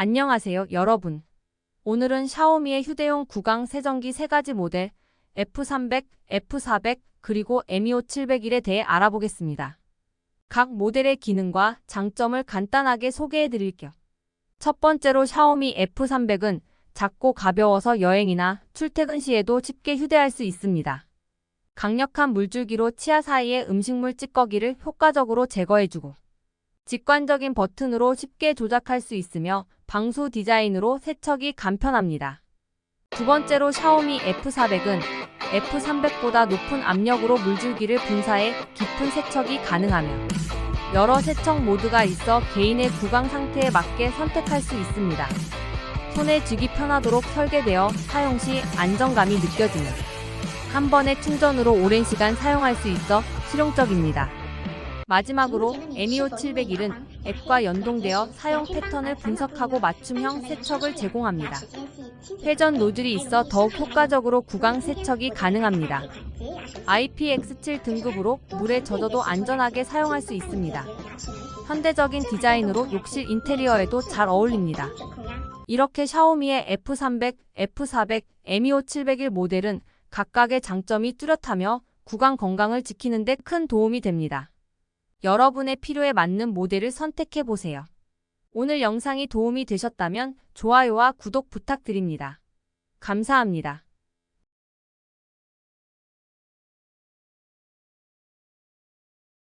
안녕하세요, 여러분. 오늘은 샤오미의 휴대용 구강 세정기 세 가지 모델 F300, F400, 그리고 에미오 701에 대해 알아보겠습니다. 각 모델의 기능과 장점을 간단하게 소개해 드릴게요. 첫 번째로 샤오미 F300은 작고 가벼워서 여행이나 출퇴근 시에도 쉽게 휴대할 수 있습니다. 강력한 물줄기로 치아 사이의 음식물 찌꺼기를 효과적으로 제거해주고 직관적인 버튼으로 쉽게 조작할 수 있으며 방수 디자인으로 세척이 간편합니다. 두 번째로 샤오미 F400은 F300보다 높은 압력으로 물줄기를 분사해 깊은 세척이 가능하며 여러 세척 모드가 있어 개인의 구강 상태에 맞게 선택할 수 있습니다. 손에 쥐기 편하도록 설계되어 사용 시 안정감이 느껴지며 한 번의 충전으로 오랜 시간 사용할 수 있어 실용적입니다. 마지막으로 에미오 701은 앱과 연동되어 사용 패턴을 분석하고 맞춤형 세척을 제공합니다. 회전 노즐이 있어 더욱 효과적으로 구강 세척이 가능합니다. IPX7 등급으로 물에 젖어도 안전하게 사용할 수 있습니다. 현대적인 디자인으로 욕실 인테리어에도 잘 어울립니다. 이렇게 샤오미의 F300, F400, 에미오 701 모델은 각각의 장점이 뚜렷하며 구강 건강을 지키는 데 큰 도움이 됩니다. 여러분의 필요에 맞는 모델을 선택해 보세요. 오늘 영상이 도움이 되셨다면 좋아요와 구독 부탁드립니다. 감사합니다.